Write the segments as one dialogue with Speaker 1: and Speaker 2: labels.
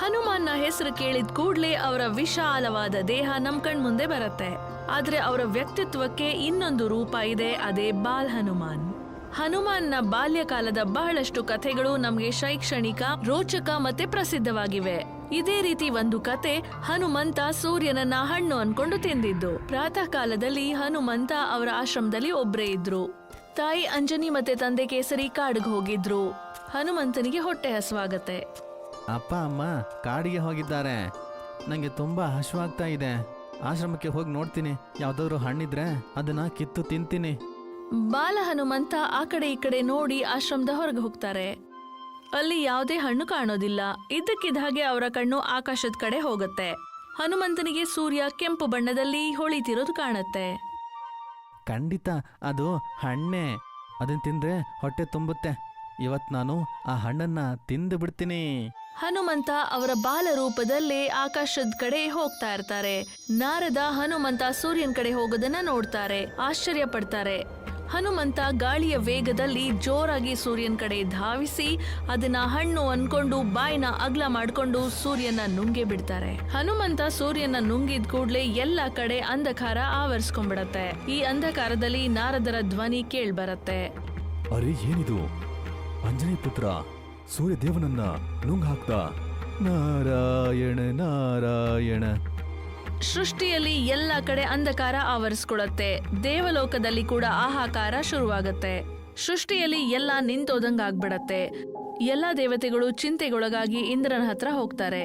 Speaker 1: ಹನುಮಾನ್ನ ಹೆಸರು ಕೇಳಿದ ಕೂಡಲೇ ಅವರ ವಿಶಾಲವಾದ ದೇಹ ನಮ್ ಕಣ್ ಮುಂದೆ ಬರುತ್ತೆ. ಆದ್ರೆ ಅವರ ವ್ಯಕ್ತಿತ್ವಕ್ಕೆ ಇನ್ನೊಂದು ರೂಪ ಇದೆ, ಅದೇ ಬಾಲ್ ಹನುಮಾನ್. ಹನುಮಾನ್ನ ಬಾಲ್ಯಕಾಲದ ಬಹಳಷ್ಟು ಕಥೆಗಳು ನಮಗೆ ಶೈಕ್ಷಣಿಕ, ರೋಚಕ ಮತ್ತೆ ಪ್ರಸಿದ್ಧವಾಗಿವೆ. ಇದೇ ರೀತಿ ಒಂದು ಕತೆ ಹನುಮಂತ ಸೂರ್ಯನನ್ನ ಹಣ್ಣು ಅನ್ಕೊಂಡು ತಿಂದಿದ್ದು. ಪ್ರಾತಃ ಕಾಲದಲ್ಲಿ ಹನುಮಂತ ಅವರ ಆಶ್ರಮದಲ್ಲಿ ಒಬ್ಬರೇ ಇದ್ರು. ತಾಯಿ ಅಂಜನಿ ಮತ್ತೆ ತಂದೆ ಕೇಸರಿ ಕಾಡಿಗೆ ಹೋಗಿದ್ರು. ಹನುಮಂತನಿಗೆ ಹೊಟ್ಟೆ ಹಸುವಾಗತ್ತೆ
Speaker 2: ಅಪ್ಪ ಅಮ್ಮ ಕಾಡಿಗೆ ಹೋಗಿದ್ದಾರೆ. ನನಗೆ ತುಂಬಾ ಹಶ್ವಾಗ್ತಾ ಇದೆ. ಆಶ್ರಮಕ್ಕೆ ಹೋಗಿ ನೋಡ್ತೀನಿ. ಯಾವ್ದಾದ್ರು ಹಣ್ಣಿದ್ರೆ ಅದನ್ನ ಕಿತ್ತು ತಿಂತೀನಿ.
Speaker 1: ಬಾಲ ಹನುಮಂತ ಆ ಕಡೆ ಈ ಕಡೆ ನೋಡಿ ಆಶ್ರಮದ ಹೊರಗೆ ಹೋಗ್ತಾರೆ. ಅಲ್ಲಿ ಯಾವುದೇ ಹಣ್ಣು ಕಾಣೋದಿಲ್ಲ. ಇದ್ದಕ್ಕಿದ್ದ ಹಾಗೆ ಅವರ ಕಣ್ಣು ಆಕಾಶದ ಕಡೆ ಹೋಗುತ್ತೆ. ಹನುಮಂತನಿಗೆ ಸೂರ್ಯ ಕೆಂಪು ಬಣ್ಣದಲ್ಲಿ ಹೊಳಿತಿರೋದು ಕಾಣುತ್ತೆ.
Speaker 2: ಖಂಡಿತ ಅದು ಹಣ್ಣೆ. ಅದನ್ನ ತಿಂದ್ರೆ ಹೊಟ್ಟೆ ತುಂಬುತ್ತೆ. ಇವತ್ ನಾನು ಆ ಹಣ್ಣನ್ನ ತಿಂದು ಬಿಡ್ತೀನಿ.
Speaker 1: ಹನುಮಂತ ಅವರ ಬಾಲ ರೂಪದಲ್ಲಿ ಆಕಾಶದ ಕಡೆ ಹೋಗ್ತಾ ಇರ್ತಾರೆ. ನಾರದ ಹನುಮಂತ ಸೂರ್ಯನ ಕಡೆ ಹೋಗೋದನ್ನ ನೋಡ್ತಾರೆ, ಆಶ್ಚರ್ಯ ಪಡ್ತಾರೆ. ಹನುಮಂತ ಗಾಳಿಯ ವೇಗದಲ್ಲಿ ಜೋರಾಗಿ ಸೂರ್ಯನ ಕಡೆ ಧಾವಿಸಿ, ಅದನ್ನ ಹಣ್ಣು ಅನ್ಕೊಂಡು ಬಾಯಿನ ಅಗ್ಲ ಮಾಡ್ಕೊಂಡು ಸೂರ್ಯನ ನುಂಗೆ ಬಿಡ್ತಾರೆ. ಹನುಮಂತ ಸೂರ್ಯನ ನುಂಗಿದ ಕೂಡ್ಲೆ ಎಲ್ಲ ಕಡೆ ಅಂಧಕಾರ ಆವರಿಸ್ಕೊಂಡ್ಬಿಡತ್ತೆ. ಈ ಅಂಧಕಾರದಲ್ಲಿ ನಾರದರ ಧ್ವನಿ ಕೇಳ್ಬರತ್ತೆ.
Speaker 3: ಅರೆ ಏನಿದು? ಅಂಜನಿ ಪುತ್ರ ಸೂರ್ಯ ದೇವನನ್ನ ನುಂಗ್ ಹಾಕ್ದ ನಾರಾಯಣ ನಾರಾಯಣ.
Speaker 1: ಸೃಷ್ಟಿಯಲ್ಲಿ ಎಲ್ಲ ಕಡೆ ಅಂಧಕಾರ ಆವರಿಸ್ಕೊಳತ್ತೆ ದೇವಲೋಕದಲ್ಲಿ ಕೂಡ ಆಹಾಕಾರ ಶುರುವಾಗತ್ತೆ. ಸೃಷ್ಟಿಯಲ್ಲಿ ಎಲ್ಲ ನಿಂತೋದಂಗಾಗ್ಬಿಡತ್ತೆ ಎಲ್ಲ ದೇವತೆಗಳು ಚಿಂತೆಗೊಳಗಾಗಿ ಇಂದ್ರನ ಹತ್ರ ಹೋಗ್ತಾರೆ.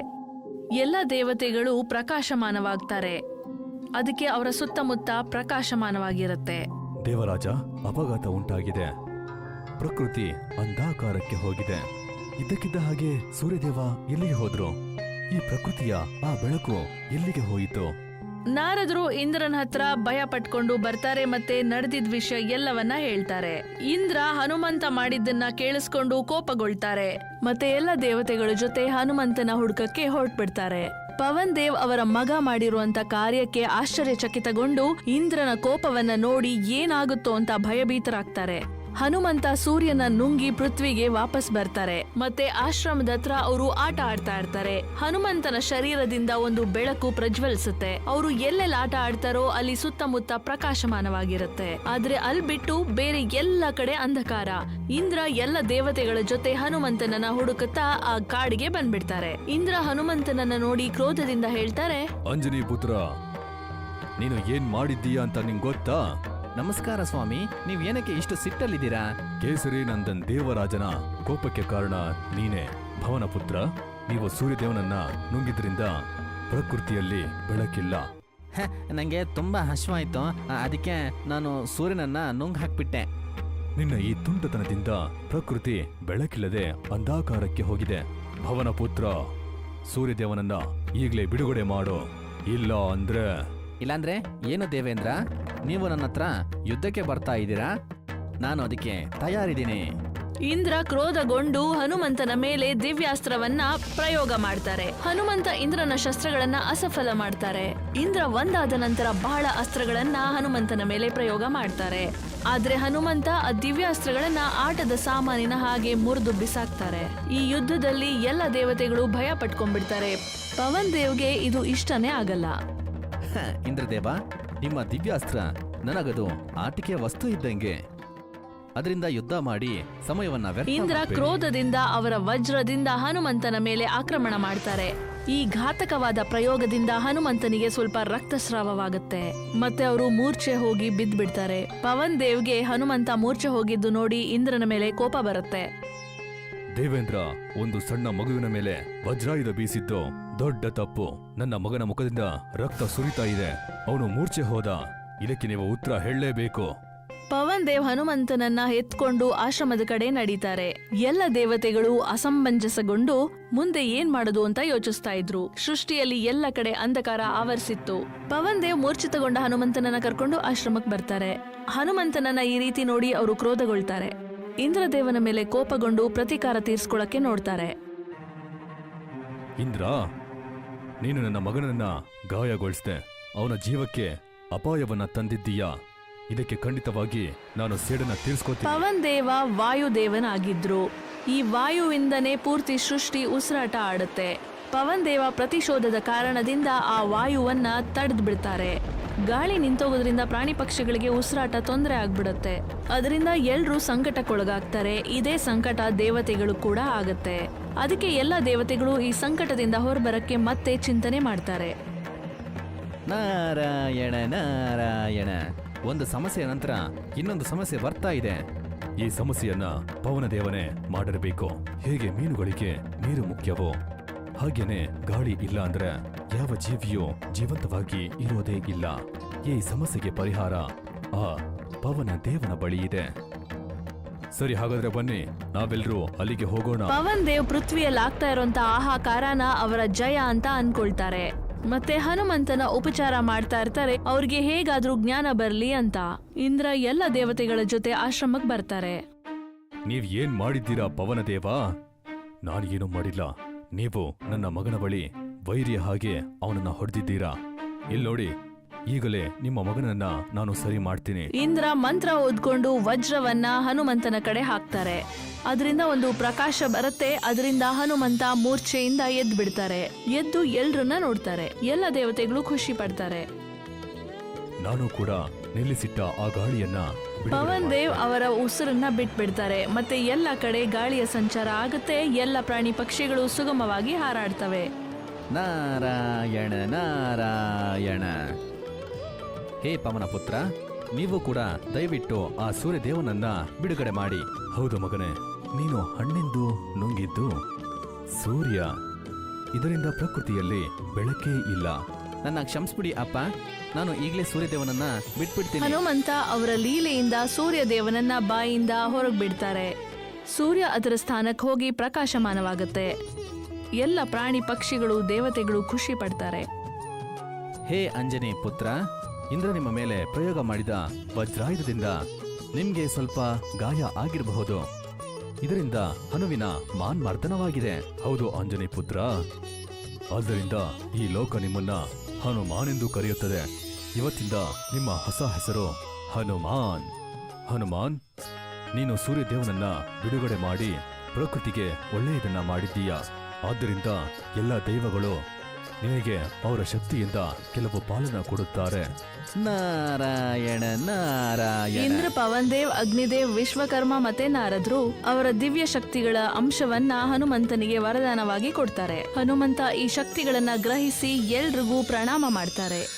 Speaker 1: ಎಲ್ಲ ದೇವತೆಗಳು ಪ್ರಕಾಶಮಾನವಾಗ್ತಾರೆ. ಅದಕ್ಕೆ ಅವರ ಸುತ್ತಮುತ್ತ ಪ್ರಕಾಶಮಾನವಾಗಿರುತ್ತೆ.
Speaker 3: ದೇವರಾಜ ಅಪಘಾತ ಉಂಟಾಗಿದೆ. ಪ್ರಕೃತಿ ಅಂಧಾಕಾರಕ್ಕೆ ಹೋಗಿದೆ. ಇದ್ದಕ್ಕಿದ್ದ ಹಾಗೆ ಸೂರ್ಯದೇವ ಎಲ್ಲಿಗೆ ಹೋದ್ರು? ಈ ಪ್ರಕೃತಿಯ ಆ ಬೆಳಕು ಎಲ್ಲಿಗೆ ಹೋಯಿತು?
Speaker 1: ನಾರದರು ಇಂದ್ರನ ಹತ್ರ ಭಯ ಪಟ್ಕೊಂಡು ಬರ್ತಾರೆ ಮತ್ತೆ ನಡೆದಿದ್ ವಿಷಯ ಎಲ್ಲವನ್ನ ಹೇಳ್ತಾರೆ. ಇಂದ್ರ ಹನುಮಂತ ಮಾಡಿದ್ದನ್ನ ಕೇಳಿಸ್ಕೊಂಡು ಕೋಪಗೊಳ್ತಾರೆ. ಮತ್ತೆ ಎಲ್ಲ ದೇವತೆಗಳ ಜೊತೆ ಹನುಮಂತನ ಹುಡುಕಕ್ಕೆ ಹೊರಟ್ಬಿಡ್ತಾರೆ. ಪವನ್ ದೇವ್ ಅವರ ಮಗ ಮಾಡಿರುವಂತ ಕಾರ್ಯಕ್ಕೆ ಆಶ್ಚರ್ಯಚಕಿತಗೊಂಡು ಇಂದ್ರನ ಕೋಪವನ್ನ ನೋಡಿ ಏನಾಗುತ್ತೋ ಅಂತ ಭಯಭೀತರಾಗ್ತಾರೆ. ಹನುಮಂತ ಸೂರ್ಯನ ನುಂಗಿ ಪೃಥ್ವಿಗೆ ವಾಪಸ್ ಬರ್ತಾರೆ. ಮತ್ತೆ ಆಶ್ರಮದ ಹತ್ರ ಅವರು ಆಟ ಆಡ್ತಾ ಇರ್ತಾರೆ. ಹನುಮಂತನ ಶರೀರದಿಂದ ಒಂದು ಬೆಳಕು ಪ್ರಜ್ವಲಿಸುತ್ತೆ. ಅವರು ಎಲ್ಲೆಲ್ಲ ಆಟ ಆಡ್ತಾರೋ ಅಲ್ಲಿ ಸುತ್ತಮುತ್ತ ಪ್ರಕಾಶಮಾನವಾಗಿರುತ್ತೆ. ಆದ್ರೆ ಅಲ್ಲಿ ಬಿಟ್ಟು ಬೇರೆ ಎಲ್ಲ ಕಡೆ ಅಂಧಕಾರ. ಇಂದ್ರ ಎಲ್ಲ ದೇವತೆಗಳ ಜೊತೆ ಹನುಮಂತನನ್ನ ಹುಡುಕುತ್ತಾ ಆ ಕಾಡಿಗೆ ಬಂದ್ಬಿಡ್ತಾರೆ. ಇಂದ್ರ ಹನುಮಂತನನ್ನ ನೋಡಿ ಕ್ರೋಧದಿಂದ ಹೇಳ್ತಾರೆ,
Speaker 3: ಅಂಜನಿ ಪುತ್ರ, ನೀನು ಏನ್ ಮಾಡಿದ್ದೀಯಾ ಅಂತ ನಿಂಗೆ ಗೊತ್ತಾ?
Speaker 2: ನಮಸ್ಕಾರ ಸ್ವಾಮಿ ನೀವ್ ಏನಕ್ಕೆ ಇಷ್ಟು ಸಿಟ್ಟಲ್ಲಿದ್ದೀರಾ?
Speaker 3: ಕೇಸರಿ ನಂದನ್ ದೇವರಾಜನ ಕೋಪಕ್ಕೆ ಕಾರಣ ನೀನೇ ಭವನ ಪುತ್ರ. ನೀವು ಸೂರ್ಯದೇವನನ್ನ ನುಂಗಿದ್ರಿಂದ ಪ್ರಕೃತಿಯಲ್ಲಿ ಬೆಳಕಿಲ್ಲ.
Speaker 2: ಹ, ನಂಗೆ ತುಂಬಾ ಹಶ್ವಾಯ್ತು. ಆ, ಅದಕ್ಕೆ ನಾನು ಸೂರ್ಯನನ್ನ ನುಂಗ್ ಹಾಕ್ಬಿಟ್ಟೆ.
Speaker 3: ನಿನ್ನ ಈ ತುಂಟತನದಿಂದ ಪ್ರಕೃತಿ ಬೆಳಕಿಲ್ಲದೆ ಅಂಧಾಕಾರಕ್ಕೆ ಹೋಗಿದೆ. ಭವನ ಪುತ್ರ ಸೂರ್ಯದೇವನನ್ನ ಈಗಲೇ ಬಿಡುಗಡೆ ಮಾಡು. ಇಲ್ಲ ಅಂದ್ರೆ
Speaker 2: ಇಲ್ಲಾಂದ್ರೆ ಏನು ದೇವೇಂದ್ರ? ನೀವು ನನ್ನ ಹತ್ರ ಯುದ್ಧಕ್ಕೆ ಬರ್ತಾ ಇದ್ದೀರಾ? ನಾನು ಅದಕ್ಕೆ ತಯಾರಿದ್ದೀನಿ.
Speaker 1: ಇಂದ್ರ ಕ್ರೋಧಗೊಂಡು ಹನುಮಂತನ ಮೇಲೆ ದಿವ್ಯಾಸ್ತ್ರವನ್ನ ಪ್ರಯೋಗ ಮಾಡ್ತಾರೆ. ಹನುಮಂತ ಇಂದ್ರನ ಶಸ್ತ್ರಗಳನ್ನ ಅಸಫಲ ಮಾಡ್ತಾರೆ. ಇಂದ್ರ ಒಂದಾದ ನಂತರ ಬಹಳ ಅಸ್ತ್ರಗಳನ್ನ ಹನುಮಂತನ ಮೇಲೆ ಪ್ರಯೋಗ ಮಾಡ್ತಾರೆ. ಆದ್ರೆ ಹನುಮಂತ ಆ ದಿವ್ಯಾಸ್ತ್ರಗಳನ್ನ ಆಟದ ಸಾಮಾನಿನ ಹಾಗೆ ಮುರಿದು ಬಿಸಾಕ್ತಾರೆ. ಈ ಯುದ್ಧದಲ್ಲಿ ಎಲ್ಲ ದೇವತೆಗಳು ಭಯ ಪಟ್ಕೊಂಡ್ಬಿಡ್ತಾರೆ. ಪವನ್ ದೇವ್ಗೆ ಇದು ಇಷ್ಟನೇ ಆಗಲ್ಲ.
Speaker 2: ಇಂದ್ರದೇವ ನಿಮ್ಮ ದಿವ್ಯಾಸ್ತ್ರ ನನಗದು ಆಟಿಕೆಯ ವಸ್ತು ಇದ್ದಂಗೆ. ಅದರಿಂದ ಯುದ್ಧ ಮಾಡಿ ಸಮಯವನ್ನ ವ್ಯರ್ಥ
Speaker 1: ಇಂದ್ರ
Speaker 2: ಮಾಡ್ಬೇಡಿ.
Speaker 1: ಕ್ರೋಧದಿಂದ ಅವರ ವಜ್ರದಿಂದ ಹನುಮಂತನ ಮೇಲೆ ಆಕ್ರಮಣ ಮಾಡ್ತಾರೆ. ಈ ಘಾತಕವಾದ ಪ್ರಯೋಗದಿಂದ ಹನುಮಂತನಿಗೆ ಸ್ವಲ್ಪ ರಕ್ತಸ್ರಾವವಾಗುತ್ತೆ. ಮತ್ತೆ ಅವರು ಮೂರ್ಛೆ ಹೋಗಿ ಬಿದ್ದ್ಬಿಡ್ತಾರೆ ಪವನ್ ದೇವ್ಗೆ ಹನುಮಂತ ಮೂರ್ಛೆ ಹೋಗಿದ್ದು ನೋಡಿ ಇಂದ್ರನ ಮೇಲೆ ಕೋಪ ಬರುತ್ತೆ.
Speaker 3: ದೇವೇಂದ್ರ ಒಂದು ಸಣ್ಣ ಮಗುವಿನ ಮೇಲೆ ವಜ್ರಾಯುಧ ಬೀಸಿದ್ದು ದೊಡ್ಡ ತಪ್ಪು. ನನ್ನ ಮಗನ ಮುಖದಿಂದ ರಕ್ತ ಸುರಿತಾ ಇದೆ. ಅವನು ಮೂರ್ಛೆ ಹೋದ. ಇದಕ್ಕೆ ನೀವು ಉತ್ತರ ಹೇಳಲೇಬೇಕು.
Speaker 1: ಪವನ್ ದೇವ್ ಹನುಮಂತನನ್ನ ಎತ್ಕೊಂಡು ಆಶ್ರಮದ ಕಡೆ ನಡೀತಾರೆ. ಎಲ್ಲ ದೇವತೆಗಳು ಅಸಮಂಜಸಗೊಂಡು ಮುಂದೆ ಏನ್ ಮಾಡೋದು ಅಂತ ಯೋಚಿಸ್ತಾ ಇದ್ರು. ಸೃಷ್ಟಿಯಲ್ಲಿ ಎಲ್ಲ ಕಡೆ ಅಂಧಕಾರ ಆವರಿಸಿತ್ತು. ಪವನ್ ದೇವ್ ಮೂರ್ಛಿತಗೊಂಡ ಹನುಮಂತನನ್ನ ಕರ್ಕೊಂಡು ಆಶ್ರಮಕ್ಕೆ ಬರ್ತಾರೆ. ಹನುಮಂತನನ್ನ ಈ ರೀತಿ ನೋಡಿ ಅವರು ಕ್ರೋಧಗೊಳ್ತಾರೆ. ಇಂದ್ರದೇವನ ಮೇಲೆ ಕೋಪಗೊಂಡು ಪ್ರತೀಕಾರ ತೀರ್ಸ್ಕೊಳಕ್ಕೆ ನೋಡ್ತಾರೆ.
Speaker 3: ಇಂದ್ರ ನೀನು ನನ್ನ ಮಗನನ್ನ ಗಾಯಗೊಳಿಸಿದೆ. ಅವನ ಜೀವಕ್ಕೆ ಅಪಾಯವನ್ನ ತಂದಿದ್ದೀಯಾ? ಇದಕ್ಕೆ ಖಂಡಿತವಾಗಿ ನಾನು ಸೇಡನ್ನ ತೀರ್ಸ್ಕೋತೀನಿ.
Speaker 1: ಪವನ್ ದೇವ ವಾಯುದೇವನಾಗಿದ್ರು. ಈ ವಾಯುವಿಂದನೇ ಪೂರ್ತಿ ಸೃಷ್ಟಿ ಉಸಿರಾಟ ಆಡುತ್ತೆ. ಪವನ್ ದೇವ ಪ್ರತಿಶೋಧದ ಕಾರಣದಿಂದ ಆ ವಾಯುವನ್ನ ತಡೆದು ಬಿಡ್ತಾರೆ ಗಾಳಿ ನಿಂತೋಗೋದ್ರಿಂದ ಪ್ರಾಣಿ ಪಕ್ಷಿಗಳಿಗೆ ಉಸಿರಾಟ ತೊಂದರೆ ಆಗ್ಬಿಡುತ್ತೆ. ಅದರಿಂದ ಎಲ್ರೂ ಸಂಕಟಕ್ಕೊಳಗಾಗ್ತಾರೆ. ಇದೇ ಸಂಕಟ ದೇವತೆಗಳು ಕೂಡ ಆಗುತ್ತೆ. ಅದಕ್ಕೆ ಎಲ್ಲ ದೇವತೆಗಳು ಈ ಸಂಕಟದಿಂದ ಹೊರಬರಕ್ಕೆ ಮತ್ತೆ ಚಿಂತನೆ ಮಾಡ್ತಾರೆ.
Speaker 2: ನಾರಾಯಣ ನಾರಾಯಣ. ಒಂದು ಸಮಸ್ಯೆ ನಂತರ ಇನ್ನೊಂದು ಸಮಸ್ಯೆ ಬರ್ತಾ ಇದೆ.
Speaker 3: ಈ ಸಮಸ್ಯೆಯನ್ನ ಪವನ ದೇವನೇ ಮಾಡಿರಬೇಕು. ಹೇಗೆ ಮೀನುಗಳಿಗೆ ನೀರು ಮುಖ್ಯವೋ? ಹಾಗೇನೆ ಗಾಳಿ ಇಲ್ಲ ಅಂದ್ರೆ ಯಾವ ಜೀವಿಯೂ ಜೀವಂತವಾಗಿ ಇರೋದೇ ಇಲ್ಲ. ಈ ಸಮಸ್ಯೆಗೆ ಪರಿಹಾರ ಆ ಪವನ ದೇವನ ಬಳಿ ಇದೆ. ಸರಿ ಹಾಗಾದ್ರೆ ಬನ್ನಿ ನಾವೆಲ್ಲರೂ ಅಲ್ಲಿಗೆ ಹೋಗೋಣ.
Speaker 1: ಪವನ್ ದೇವ್ ಪೃಥ್ವಿಯಲ್ಲಿ ಆಗ್ತಾ ಇರುವಂತ ಆಹಾಕಾರನ ಅವರ ಜಯ ಅಂತ ಅನ್ಕೊಳ್ತಾರೆ. ಮತ್ತೆ ಹನುಮಂತನ ಉಪಚಾರ ಮಾಡ್ತಾ ಇರ್ತಾರೆ ಅವ್ರಿಗೆ ಹೇಗಾದ್ರೂ ಜ್ಞಾನ ಬರ್ಲಿ ಅಂತ. ಇಂದ್ರ ಎಲ್ಲ ದೇವತೆಗಳ ಜೊತೆ ಆಶ್ರಮಕ್ ಬರ್ತಾರೆ.
Speaker 3: ನೀವ್ ಏನ್ ಮಾಡಿದ್ದೀರಾ ಪವನ ದೇವ? ನಾನು ಏನು ಮಾಡಿಲ್ಲ. ನೀವು ನನ್ನ ಮಗನ ಬಳಿ ವೈರಿಯ ಹಾಗೆ ಅವನನ್ನ ಹೊಡೆದಿದ್ದೀರಾ? ಇಲ್ಲಿ ನೋಡಿ ಈಗಲೇ ನಿಮ್ಮ ಮಗನನ್ನ ನಾನು ಸರಿ ಮಾಡ್ತೀನಿ.
Speaker 1: ಇಂದ್ರ ಮಂತ್ರ ಓದ್ಕೊಂಡು ವಜ್ರವನ್ನ ಹನುಮಂತನ ಕಡೆ ಹಾಕ್ತಾರೆ. ಅದರಿಂದ ಒಂದು ಪ್ರಕಾಶ ಬರುತ್ತೆ ಅದರಿಂದ ಹನುಮಂತ ಮೂರ್ಛೆಯಿಂದ ಎದ್ದು ಬಿಡ್ತಾರೆ ಎದ್ದು ಎಲ್ರನ್ನ ನೋಡ್ತಾರೆ ಎಲ್ಲ ದೇವತೆಗಳು ಖುಷಿ ಪಡ್ತಾರೆ.
Speaker 3: ನಾನು ಕೂಡ ನಿಲ್ಲಿಸಿಟ್ಟ ಆ ಗಾಳಿಯನ್ನ ಬಿಡುಗಡೆ
Speaker 1: ಪವನ್ ದೇವ್ ಅವರ ಉಸಿರನ್ನ ಬಿಟ್ಬಿಡ್ತಾರೆ. ಮತ್ತೆ ಎಲ್ಲ ಕಡೆ ಗಾಳಿಯ ಸಂಚಾರ ಆಗುತ್ತೆ. ಎಲ್ಲ ಪ್ರಾಣಿ ಪಕ್ಷಿಗಳು ಸುಗಮವಾಗಿ ಹಾರಾಡ್ತವೆ.
Speaker 2: ನಾರಾಯಣ ನಾರಾಯಣ. ಹೇ ಪವನ ಪುತ್ರ ನೀವು ಕೂಡ ದಯವಿಟ್ಟು ಆ ಸೂರ್ಯದೇವನನ್ನ ಬಿಡುಗಡೆ ಮಾಡಿ.
Speaker 3: ಹೌದು ಮಗನೇ ನೀನು ಹಣ್ಣಿಂದು ನುಂಗಿದ್ದು ಸೂರ್ಯ ಇದರಿಂದ ಪ್ರಕೃತಿಯಲ್ಲಿ ಬೆಳಕೇ ಇಲ್ಲ.
Speaker 2: ನನ್ನ ಕ್ಷಮಿಸ್ಬಿಡಿ ಅಪ್ಪ. ನಾನು ಈಗಲೇ ಸೂರ್ಯದೇವನನ್ನ ಬಿಟ್ಬಿಡ್ತೀನಿ.
Speaker 1: ಹನುಮಂತ ಅವರ ಲೀಲೆಯಿಂದ ಸೂರ್ಯ ದೇವನನ್ನ ಬಾಯಿಂದ ಹೊರಗೆ ಬಿಡ್ತಾರೆ ಸೂರ್ಯ ಅದರ ಸ್ಥಾನಕ್ಕೆ ಹೋಗಿ ಪ್ರಕಾಶಮಾನವಾಗುತ್ತೆ. ಎಲ್ಲ ಪ್ರಾಣಿ ಪಕ್ಷಿಗಳು ದೇವತೆಗಳು ಖುಷಿ ಪಡ್ತಾರೆ.
Speaker 2: ಹೇ ಅಂಜನಿ ಪುತ್ರ ಇಂದ್ರ ನಿಮ್ಮ ಮೇಲೆ ಪ್ರಯೋಗ ಮಾಡಿದ ವಜ್ರಾಯುಧದಿಂದ ನಿಮ್ಗೆ ಸ್ವಲ್ಪ ಗಾಯ ಆಗಿರಬಹುದು. ಇದರಿಂದ ಹನುವಿನ ಮಾನ್ಮರ್ದನವಾಗಿದೆ.
Speaker 3: ಹೌದು ಆಂಜನೇಯ ಪುತ್ರ. ಆದ್ದರಿಂದ ಈ ಲೋಕ ನಿಮ್ಮನ್ನ ಹನುಮಾನೆಂದು ಕರೆಯುತ್ತದೆ. ಇವತ್ತಿಂದ ನಿಮ್ಮ ಹೊಸ ಹೆಸರು ಹನುಮಾನ್. ಹನುಮಾನ್, ನೀನು ಸೂರ್ಯದೇವನನ್ನ ಬಿಡುಗಡೆ ಮಾಡಿ, ಪ್ರಕೃತಿಗೆ ಒಳ್ಳೆಯದನ್ನ ಮಾಡಿದ್ದೀಯ? ಆದ್ದರಿಂದ ಎಲ್ಲ ದೈವಗಳು ನಿನಗೆ ಅವರ ಶಕ್ತಿಯಿಂದ ಕೆಲವು ಪಾಲನ ಕೊಡುತ್ತಾರೆ.
Speaker 2: ನಾರಾಯಣ ನಾರಾಯಣ.
Speaker 1: ಇಂದ್ರ ಪವನ್ ದೇವ್ ಅಗ್ನಿದೇವ್ ವಿಶ್ವಕರ್ಮ ಮತ್ತೆ ನಾರದ್ರು ಅವರ ದಿವ್ಯ ಶಕ್ತಿಗಳ ಅಂಶವನ್ನ ಹನುಮಂತನಿಗೆ ವರದಾನವಾಗಿ ಕೊಡ್ತಾರೆ. ಹನುಮಂತ ಈ ಶಕ್ತಿಗಳನ್ನ ಗ್ರಹಿಸಿ ಎಲ್ರಿಗೂ ಪ್ರಣಾಮ ಮಾಡ್ತಾರೆ.